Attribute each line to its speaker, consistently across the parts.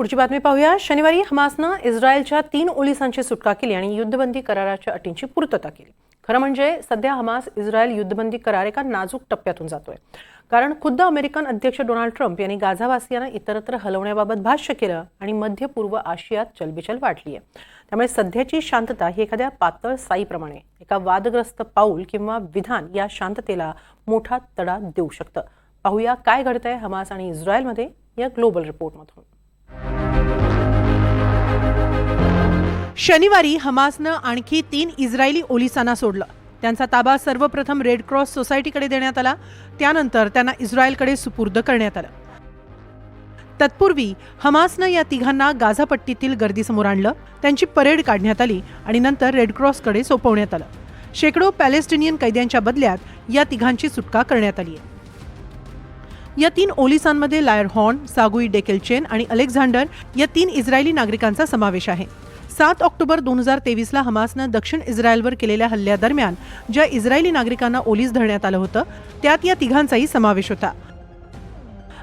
Speaker 1: पुढची बातमी पाहूया. शनिवारी हमासनं इस्रायलच्या तीन ओलिसांची सुटका केली आणि युद्धबंदी कराराच्या अटींची पूर्तता केली. खरं म्हणजे सध्या हमास इस्रायल युद्धबंदी करार एका नाजूक टप्प्यातून जातोय. कारण खुद्द अमेरिकन अध्यक्ष डोनाल्ड ट्रम्प यांनी गाझावासियांना इतरत्र हलवण्याबाबत भाष्य केलं आणि मध्य पूर्व आशियात चलबिचल वाढली आहे त्यामुळे सध्याची शांतता ही एखाद्या पातळ साईप्रमाणे एका वादग्रस्त पाऊल किंवा विधान या शांततेला मोठा तडा देऊ शकतं. पाहूया काय घडतंय हमास आणि इस्रायलमध्ये या ग्लोबल रिपोर्टमधून.
Speaker 2: शनिवारी हमासनं आणखी तीन इस्रायली ओलिसांना सोडलं. त्यांचा ताबा सर्वप्रथम रेड क्रॉस सोसायटीकडे देण्यात आला. त्यानंतर त्यांना इस्रायलकडे सुपूर्द करण्यात आलं. तत्पूर्वी हमासनं या तिघांना गाझापट्टीतील गर्दीसमोर आणलं. त्यांची परेड काढण्यात आली आणि नंतर रेड क्रॉसकडे सोपवण्यात आलं. शेकडो पॅलेस्टिनियन कैद्यांच्या बदल्यात या तिघांची सुटका करण्यात आली आहे. या तीन ओलिसांमध्ये लायर हॉर्न सागुई डेकेलचेन आणि अलेक्झांडर या तीन इस्रायली नागरिकांचा समावेश आहे. सात ऑक्टोबर दोन हजार तेवीसला हमासनं दक्षिण इस्रायलवर केलेल्या हल्ल्यादरम्यान ज्या इस्रायली नागरिकांना ओलीस धरण्यात आलं होतं त्यात या तिघांचाही समावेश होता.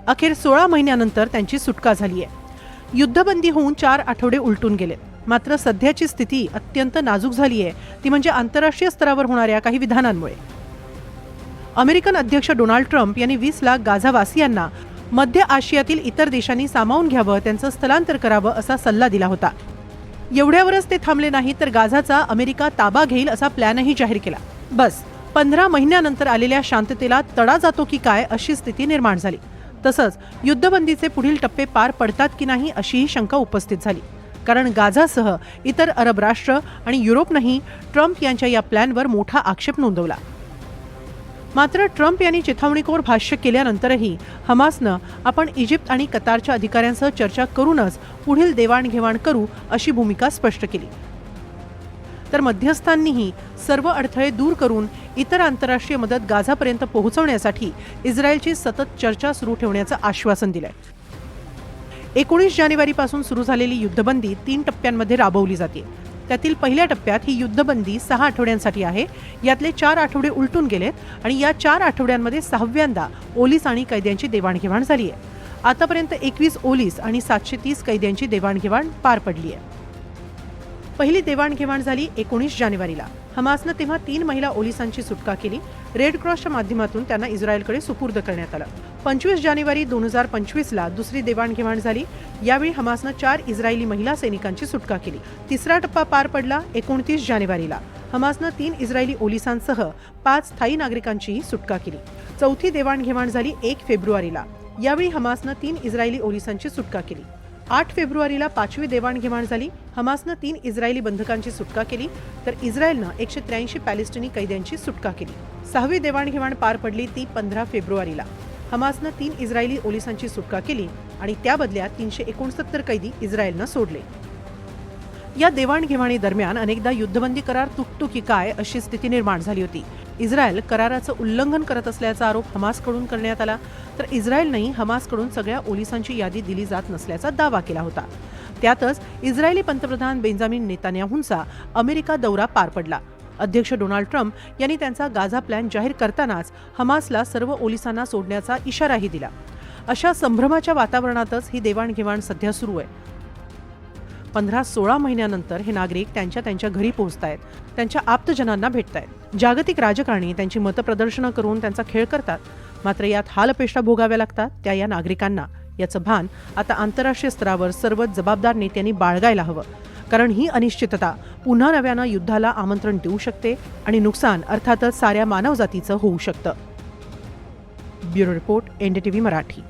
Speaker 2: अखेर सोळा महिन्यानंतर त्यांची सुटका झाली आहे युद्धबंदी होऊन चार आठवडे उलटून गेले. मात्र सध्याची स्थिती अत्यंत नाजूक झाली आहे ती म्हणजे आंतरराष्ट्रीय स्तरावर होणाऱ्या काही विधानांमुळे. अमेरिकन अध्यक्ष डोनाल्ड ट्रम्प यांनी वीस लाख गाझावासियांना मध्य आशियातील इतर देशांनी सामावून घ्यावं त्यांचं स्थलांतर करावं असा सल्ला दिला होता. एवढ्यावरच ते थांबले नाही तर गाझाचा अमेरिका ताबा घेईल असा प्लॅनही जाहीर केला. बस पंधरा महिन्यानंतर आलेल्या शांततेला तडा जातो की काय अशी स्थिती निर्माण झाली. तसंच युद्धबंदीचे पुढील टप्पे पार पडतात की नाही अशीही शंका उपस्थित झाली. कारण गाझासह इतर अरब राष्ट्र आणि युरोपनंही ट्रम्प यांच्या या प्लॅनवर मोठा आक्षेप नोंदवला. मात्र ट्रम्प यांनी चिथावणीखोर भाष्य केल्यानंतरही हमासनं आपण इजिप्त आणि कतारच्या अधिकाऱ्यांसह चर्चा करूनच पुढील देवाणघेवाण करू अशी भूमिका स्पष्ट केली. तर मध्यस्थांनीही सर्व अडथळे दूर करून इतर आंतरराष्ट्रीय मदत गाझापर्यंत पोहोचवण्यासाठी इस्रायलची सतत चर्चा सुरू ठेवण्याचं आश्वासन दिलंय. एकोणीस जानेवारीपासून सुरू झालेली युद्धबंदी तीन टप्प्यांमध्ये राबवली जाते. त्यातील पहिल्या टप्प्यात ही युद्धबंदी सहा आठवड्यांसाठी आहे. यातले चार आठवडे उलटून गेलेत आणि या चार आठवड्यांमध्ये सहाव्यांदा ओलीस आणि कैद्यांची देवाणघेवाण झाली आहे आतापर्यंत एकवीस ओलीस आणि सातशे तीस कैद्यांची देवाणघेवाण पार पडली आहे पहिली देवाणघेवाण झाली एकोणीस जानेवारीला. हमासनं तेव्हा तीन महिला ओलिसांची सुटका केली. रेड क्रॉसच्या माध्यमातून त्यांना इस्रायलकडे सुपूर्द करण्यात आलं. पंचवीस जानेवारी दोन हजार पंचवीसला दुसरी देवाणघेवाण झाली. यावेळी हमासनं चार इस्रायली महिला सैनिकांची सुटका केली. तिसरा टप्पा पार पडला एकोणतीस जानेवारीला. हमासनं तीन इस्रायली ओलिसांसह पाच स्थायी नागरिकांचीही सुटका केली. चौथी देवाणघेवाण झाली एक फेब्रुवारीला. यावेळी हमासनं तीन इस्रायली ओलिसांची सुटका केली. आठ फेब्रुवारीला पाचवी देवाणघेवाण झाली. हमासनं तीन इस्रायली बंधकांची सुटका केली तर इस्रायलनं एकशे त्र्याऐंशी पॅलेस्टिनी कैद्यांची सुटका केली. सहावी देवाणघेवाण पार पडली ती पंधरा फेब्रुवारीला. हमासनं तीन इस्रायली ओलिसांची सुटका केली आणि त्या बदल्यात तीनशे एकोणसत्तर कैदी इस्रायलनं सोडले. या देवाणघेवाणी दरम्यान अनेकदा युद्धबंदी करार तुटतो की काय अशी स्थिती निर्माण झाली होती. इस्रायल कराराचं उल्लंघन करत असल्याचा आरोप हमासकडून करण्यात आला तर इस्रायलनेही हमासकडून सगळ्या ओलिसांची यादी दिली जात नसल्याचा दावा केला होता. त्यातच इस्रायली पंतप्रधान बेंजामिन नेतान्याहूंचा अमेरिका दौरा पार पडला. अध्यक्ष डोनाल्ड ट्रम्प यांनी त्यांचा गाझा प्लॅन जाहीर करतानाच हमासला सर्व ओलिसांना सोडण्याचा इशाराही दिला. अशा संभ्रमाच्या वातावरणातच ही देवाणघेवाण सध्या सुरू आहे. पंधरा सोळा महिन्यानंतर हे नागरिक त्यांच्या त्यांच्या घरी पोहोचत आहेत त्यांच्या आप्तजनांना भेटतायत. जागतिक राजकारणी त्यांची मतप्रदर्शनं करून त्यांचा खेळ करतात. मात्र यात हालपेष्टा भोगाव्या लागतात त्या या नागरिकांना. याचं भान आता आंतरराष्ट्रीय स्तरावर सर्व जबाबदार नेत्यांनी बाळगायला हवं. कारण ही अनिश्चितता पुन्हा नव्यानं युद्धाला आमंत्रण देऊ शकते आणि नुकसान अर्थातच साऱ्या मानवजातीचं होऊ शकतं. Bureau report NDTV Marathi.